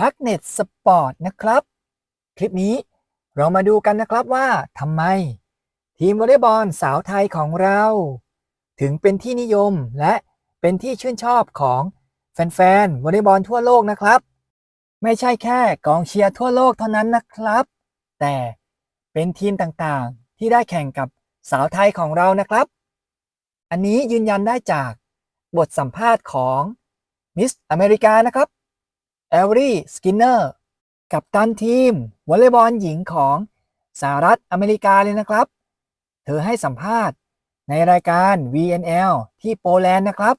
h a c k n e t Sport นะครับ คลิปนี้เรามาดูกันนะครับว่าทำไม ทีมวอลเลย์บอลสาวไทยของเรา ถึงเป็นที่นิยมและเป็นที่ชื่นชอบของแฟนๆวอลเลย์บอลทั่วโลกนะครับ ไม่ใช่แค่กองเชียร์ทั่วโลกเท่านั้นนะครับ แต่เป็นทีมต่างๆที่ได้แข่งกับสาวไทยของเรานะครับ อันนี้ยืนยันได้จากบทสัมภาษณ์ของมิสอเมริกานะครับ เอลลี่สกินเนอร์กับตันทีมวอลเลย์บอลหญิงของสหรัฐอเมริกาเลยนะครับ เธอให้สัมภาษณ์ในรายการ VNL ที่โปแลนด์นะครับ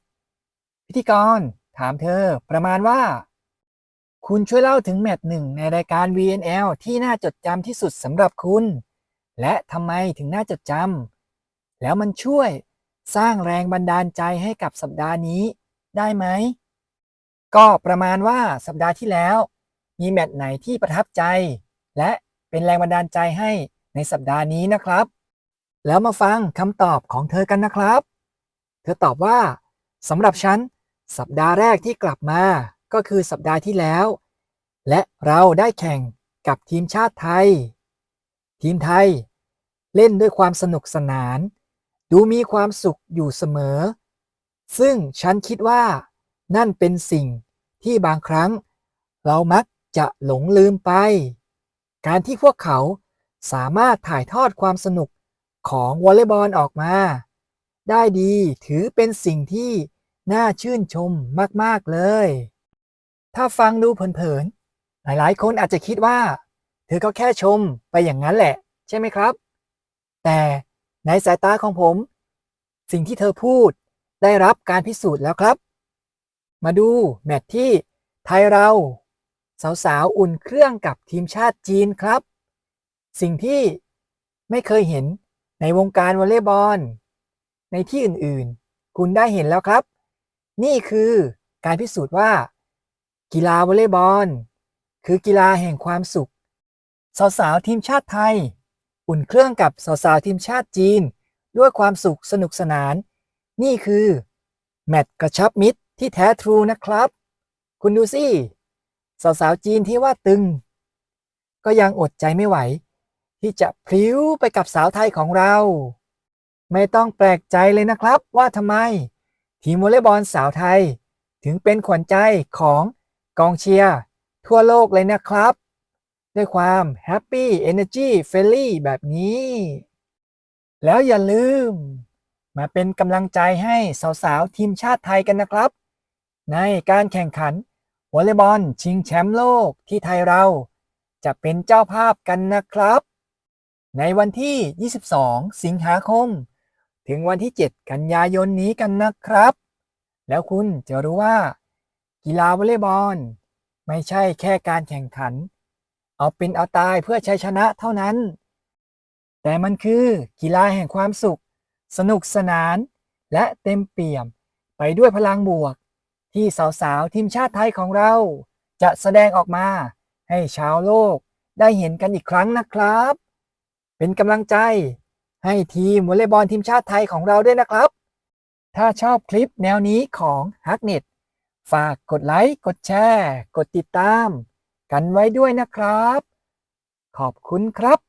พิธีกรถามเธอประมาณว่า คุณช่วยเล่าถึงแมตช์หนึ่งในรายการ VNL ที่น่าจดจำที่สุดสำหรับคุณ และทำไมถึงน่าจดจำแล้วมันช่วยสร้างแรงบันดาลใจให้กับสัปดาห์นี้ได้ไหม ก็ประมาณว่าสัปดาห์ที่แล้ว มีแมตช์ไหนที่ประทับใจ และเป็นแรงบันดาลใจให้ในสัปดาห์นี้นะครับ แล้วมาฟังคำตอบของเธอกันนะครับ เธอตอบว่าสำหรับฉัน สัปดาห์แรกที่กลับมาก็คือสัปดาห์ที่แล้ว และเราได้แข่งกับทีมชาติไทย ทีมไทย เล่นด้วยความสนุกสนาน ดูมีความสุขอยู่เสมอ ซึ่งฉันคิดว่า นั่นเป็นสิ่งที่บางครั้ง เรามักจะหลงลืมไป การที่พวกเขาสามารถถ่ายทอดความสนุกของวอลเลย์บอลออกมา ได้ดีถือเป็นสิ่งที่น่าชื่นชมมาก ๆ เลย ถ้าฟังดูเผินๆ หลายๆ คนอาจจะคิดว่า เธอก็แค่ชมไปอย่างนั้นแหละ ใช่ไหมครับ แต่ในสายตาของผม สิ่งที่เธอพูดได้รับการพิสูจน์แล้วครับ มาดูแมตช์ที่ไทยเรา สาวๆ อุ่นเครื่องกับทีมชาติจีนครับ สิ่งที่ไม่เคยเห็นในวงการวอลเลย์บอล ในที่อื่นๆ คุณได้เห็นแล้วครับ นี่คือการพิสูจน์ว่า กีฬาวอลเลย์บอล คือกีฬาแห่งความสุข สาวๆ ทีมชาติไทย อุ่นเครื่องกับสาวๆ ทีมชาติจีน ด้วยความสุขสนุกสนาน นี่คือ แมตช์กระชับมิตร ที่แท้ทรูนะครับ คุณดูสิสาวๆจีนที่ว่าตึง ก็ยังอดใจไม่ไหว ที่จะพลิ้วไปกับสาวไทยของเรา ไม่ต้องแปลกใจเลยนะครับว่าทำไม ทีมวอลเลย์บอลสาวไทย ถึงเป็นขวัญใจของกองเชียร์ทั่วโลกเลยนะครับ ด้วยความแฮปปี้เอเนอร์จีเฟลลี่แบบนี้ แล้วอย่าลืม มาเป็นกำลังใจให้สาวๆทีมชาติไทยกันนะครับ ในการแข่งขันวอลเลย์บอลชิงแชมป์โลกที่ไทยเราจะเป็นเจ้าภาพกันนะครับ ในวันที่ 22 สิงหาคม ถึงวันที่ 7 กันยายนนี้กันนะครับ แล้วคุณจะรู้ว่า กีฬาวอลเลย์บอลไม่ใช่แค่การแข่งขัน เอาเป็นเอาตายเพื่อชัยชนะเท่านั้น แต่มันคือกีฬาแห่งความสุข สนุกสนาน และเต็มเปี่ยมไปด้วยพลังบวก ที่สาวๆทีมชาติไทยของเรา จะแสดงออกมาให้ชาวโลกได้เห็นกันอีกครั้งนะครับ เป็นกำลังใจให้ทีมวอลเลย์บอลทีมชาติไทยของเราด้วยนะครับ ถ้าชอบคลิปแนวนี้ของ h a c k n e t ฝากกดไลค์ กดแชร์ กดติดตาม กันไว้ด้วยนะครับ ขอบคุณครับ